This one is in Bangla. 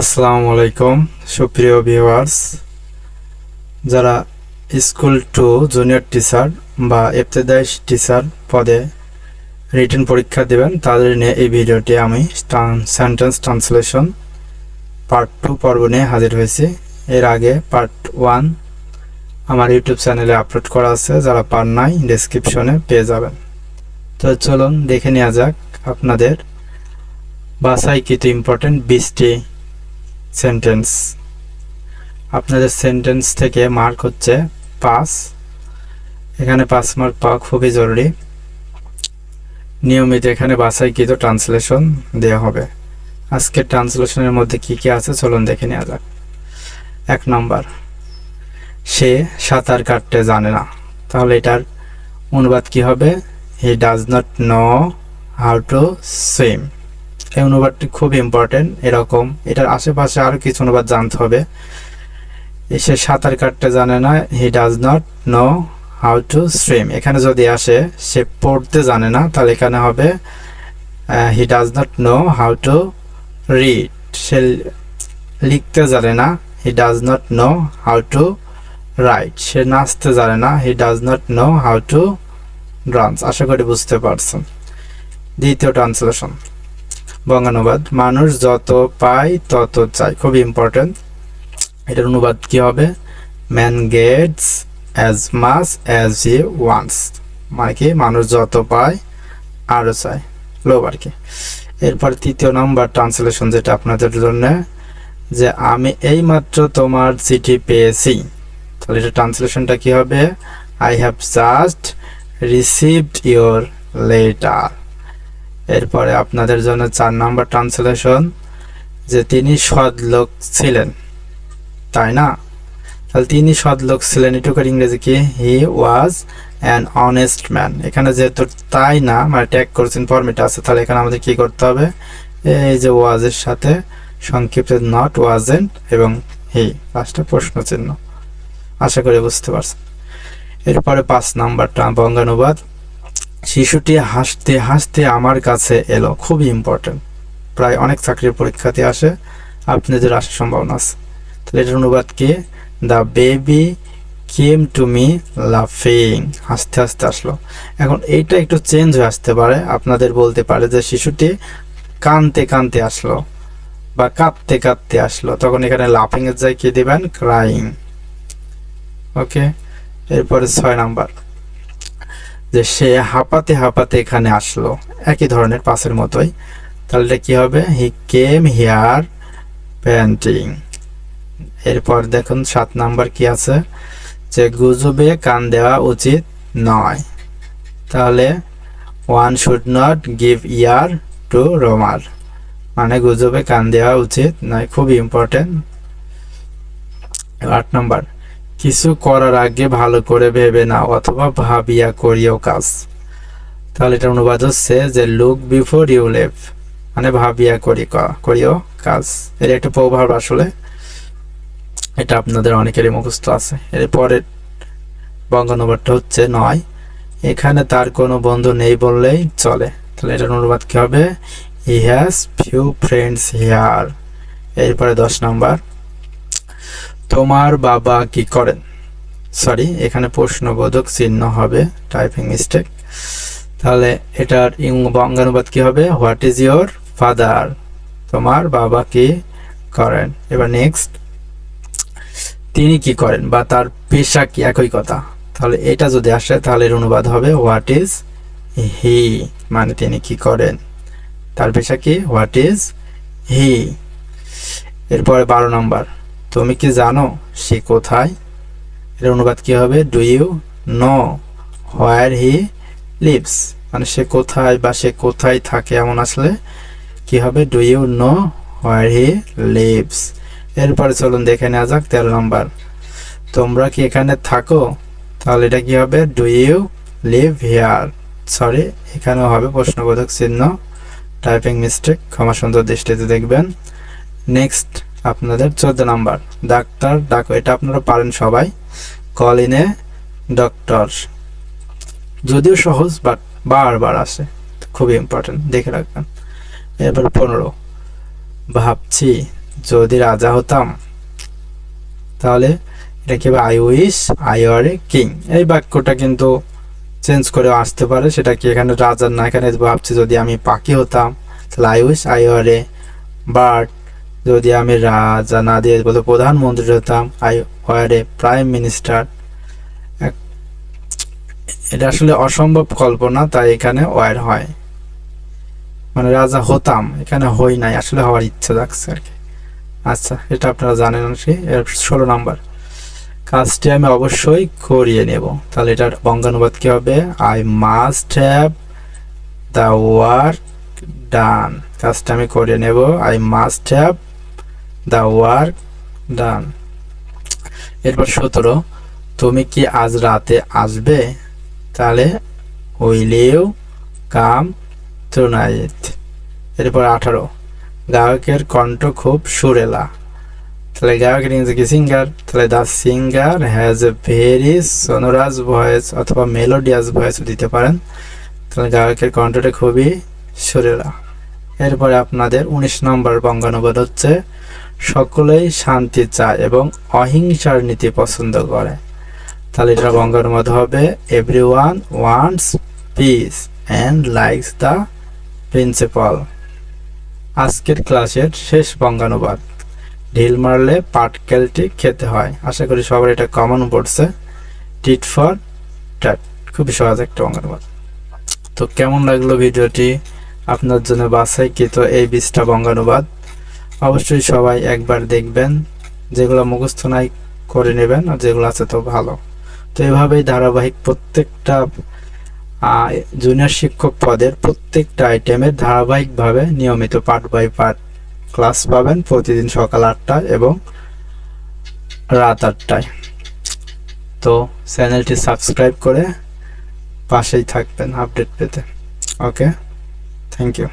আসসালামু আলাইকুম, সুপ্রিয় ভিউয়ার্স যারা স্কুল টু জুনিয়র টিচার বা ইবতেদায়ী টিচার পদে রিটেন পরীক্ষা দেবেন, তাদের নিয়ে এই ভিডিওটি আমি সেন্টেন্স ট্রান্সলেশন পার্ট টু পর্ব নিয়ে হাজির হয়েছি। এর আগে পার্ট ওয়ান আমার ইউটিউব চ্যানেলে আপলোড করা আছে, যারা পার নাই ডেসক্রিপশনে পেয়ে যাবেন। তো চলুন দেখে নেওয়া যাক আপনাদের বাসাইকৃত ইম্পর্টেন্ট বিশটি সেন্টেন্স আপনাদের সেন্টেন্স থেকে মার্ক হচ্ছে পাঁচ। এখানে পাঁচ মার্ক পাওয়া খুবই জরুরি। নিয়মিত এখানে বাছাইকৃত ট্রান্সলেশন দেওয়া হবে। আজকের ট্রান্সলেশনের মধ্যে কি কি আছে চলুন দেখে নেওয়া যাক। এক নম্বর সে সাঁতার কাটতে জানে না। তাহলে এটার অনুবাদ কি হবে? He does not know how to swim এই অনুবাদটি খুব ইম্পর্টেন্ট এরকম। এটার আশেপাশে আরও কিছু অনুবাদ জানতে হবে। সে সাঁতার কাটতে জানে না he does not know how to swim এখানে যদি আসে, সে পড়তে জানে না, তাহলে এখানে হবে he does not know how to read সে লিখতে জানে না he does not know how to write সে নাচতে জানে না he does not know how to dance আশা করি বুঝতে পারছেন। দ্বিতীয় ট্রান্সলেশন বঙ্গানুবাদ। মানুষ যত পায় তত চায়। খুব ইম্পর্টেন্ট এটার অনুবাদ কি হবে? Man gets as much as he wants মানে কি? মানুষ যত পায় আরও চায়। লোভ আর কি। এরপর তৃতীয় নম্বর ট্রান্সলেশন যেটা আপনাদের জন্য, যে আমি এইমাত্র তোমার চিঠি পেয়েছি। তাহলে এটা ট্রান্সলেশনটা কি হবে? I have just received your letter এরপরে আপনাদের জন্য চার নাম্বার ট্রান্সলেশন, যে তিনি সৎ লোক ছিলেন। তাই না? তাহলে তিনি সৎ লোক ছিলেন, এটুকুর ইংরেজি কি? He was an honest man এখানে যেহেতু তাই না মানে ট্যাগ করছেন ফর্মেট আছে, তাহলে এখানে আমাদের কি করতে হবে? এই যে ওয়াজের সাথে সংক্ষিপ্ত নট ওয়াজেন্ট এবং হি পাঁচটা প্রশ্ন চিহ্ন। আশা করি বুঝতে পারছেন। এরপরে পাঁচ নাম্বারটা, বঙ্গানুবাদ। শিশুটি হাসতে হাসতে আমার কাছে এলো। খুবই ইম্পর্টেন্ট প্রায় অনেক চাকরির পরীক্ষাতে আসে। আপনাদের আসার সম্ভাবনা আছে। তাহলে এটার অনুবাদ কি? The baby came to me লাফিং হাসতে হাসতে আসলো। এখন এইটা একটু চেঞ্জ হয়ে আসতে পারে। আপনাদের বলতে পারে যে শিশুটি কানতে কানতে আসলো বা কাঁদতে কাঁদতে আসলো। তখন এখানে লাফিংয়ের জায়গায় কি দিবেন? ক্রাইং ওকে এরপরে ছয় নাম্বার। যে সে হাঁপাতে হাঁপাতে এখানে আসলো। একই ধরনের পাশের মতোই। তাহলে এটা কি হবে? হি কেম হিয়ার পেন্টিং এরপর দেখুন সাত নাম্বার কি আছে? যে গুজবে কান দেওয়া উচিত নয়। তাহলে one should not give ear to rumour মানে গুজবে কান দেওয়া উচিত নয়। খুব ইম্পর্টেন্ট আট নাম্বার। কিছু করার আগে ভালো করে ভেবে নাও অথবা ভাবিয়া করিও কাজ। তাহলে এটা অনুবাদ হচ্ছে যে লুক বিফোর ইউ লেভ মানে ভাবিয়া করি করিও কাজ। এর একটা প্রভাব আসলে এটা আপনাদের অনেকেরই মুখস্থ আছে। এর পরের বঙ্গানুবাদটা হচ্ছে নয়, এখানে তার কোনো বন্ধু নেই বললেই চলে। তাহলে এটার অনুবাদ কি হবে? He has few friends here এরপরে দশ নম্বর তোমার বাবা কি করেন? সরি এখানে প্রশ্নবোধক চিহ্ন হবে টাইপিং মিস্টেক তাহলে এটার বঙ্গানুবাদ কি হবে? হোয়াট ইজ ইয়োর ফাদার তোমার বাবা কি করেন? এবার নেক্সট তিনি কি করেন? বা তার পেশা কি? একই কথা। তাহলে এটা যদি আসে, তাহলে এর অনুবাদ হবে হোয়াট ইজ হি মানে তিনি কি করেন? তার পেশা কি? হোয়াট ইজ হি এরপরে বারো নম্বর। তুমি কি জানো সে কোথায়? এর অনুবাদ কি হবে? Do you know where he lives মানে সে কোথায় বা সে কোথায় থাকে এমন আসলে কি হবে? Do you know where he lives এরপরে চলুন দেখে নেওয়া যাক, তেরো নম্বর। তোমরা কি এখানে থাকো? তাহলে এটা কি হবে? Do you live here sorry এখানেও হবে প্রশ্নবোধক চিহ্ন। টাইপিং মিস্টেক ক্ষমা সুন্দর দৃষ্টিতে দেখবেন। নেক্সট আপনাদের চোদ্দ নাম্বার। ডাক্তার, ডাক, এটা আপনারা পারেন সবাই। কল ইন এ ডক্টর যদিও সহজ বাট বারবার আসে। খুবই ইম্পর্টেন্ট দেখে রাখবেন। এরপর পনেরো। ভাবছি যদি রাজা হতাম, তাহলে এটা কি I wish, I are a king? এই বাক্যটা কিন্তু চেঞ্জ করে আসতে পারে। সেটা কি এখানে রাজার না, এখানে ভাবছি যদি আমি পাখি হতাম, তাহলে I wish, I are a. Bird যদি আমি রাজা না দিয়ে বলতে প্রধানমন্ত্রী হতাম, I were a prime minister. এটা আসলে অসম্ভব কল্পনা, তাই এখানে ওয়ার হয়। মানে রাজা হতাম, এখানে হই নাই, আসলে হওয়ার ইচ্ছা থাকছে আর কি। আচ্ছা এটা আপনারা জানেন কি ষোলো নাম্বার। কাজটি আমি অবশ্যই করিয়ে নেব। তাহলে এটার বঙ্গানুবাদ কী হবে? I must have the work done কাজটা আমি করিয়ে নেব। I must have the work done এরপর সতেরো, তুমি কি আজ রাতে আসবে? তাহলে উইল ইউ কাম টুনাইট এরপর আঠারো, গায়কের কণ্ঠ খুব সুরেলা। তাহলে গায়কের ইংরেজি কি? সিঙ্গার তাহলে the singer has a very sonorous voice অথবা মেলোডিয়াস ভয়েস দিতে পারেন। তাহলে গায়কের কণ্ঠটা খুবই সুরেলা। এরপরে আপনাদের উনিশ নম্বর বঙ্গানুবাদ হচ্ছে সকলেই শান্তি চায় এবং অহিংসার নীতি পছন্দ করে। তাহলে এটা বঙ্গানুবাদ হবে every one wants peace and likes the principal আজকের ক্লাসের শেষ বঙ্গানুবাদ। ঢিল মারলে পাটকেলটি খেতে হয়। আশা করি সবার এটা কমন পড়ছে। টিট ফর ট্যাট খুবই সহজ একটা বঙ্গানুবাদ। তো কেমন লাগল ভিডিওটি? আপনার জন্য বাছাইকৃত এই বিশটা বঙ্গানুবাদ। অবশ্যই সবাই একবার দেখবেন, যেগুলো মুখস্থ নাই করে নেবেন আর যেগুলো আছে তো ভালো। তো এভাবেই ধারাবাহিক প্রত্যেকটা জুনিয়র শিক্ষক পদের প্রত্যেকটা আইটেমের ধারাবাহিকভাবে নিয়মিত পার্ট বাই পার্ট ক্লাস পাবেন প্রতিদিন সকাল আটটায় এবং রাত আটটায়। তো চ্যানেলটি সাবস্ক্রাইব করে পাশেই থাকবেন আপডেট পেতে। Okay thank you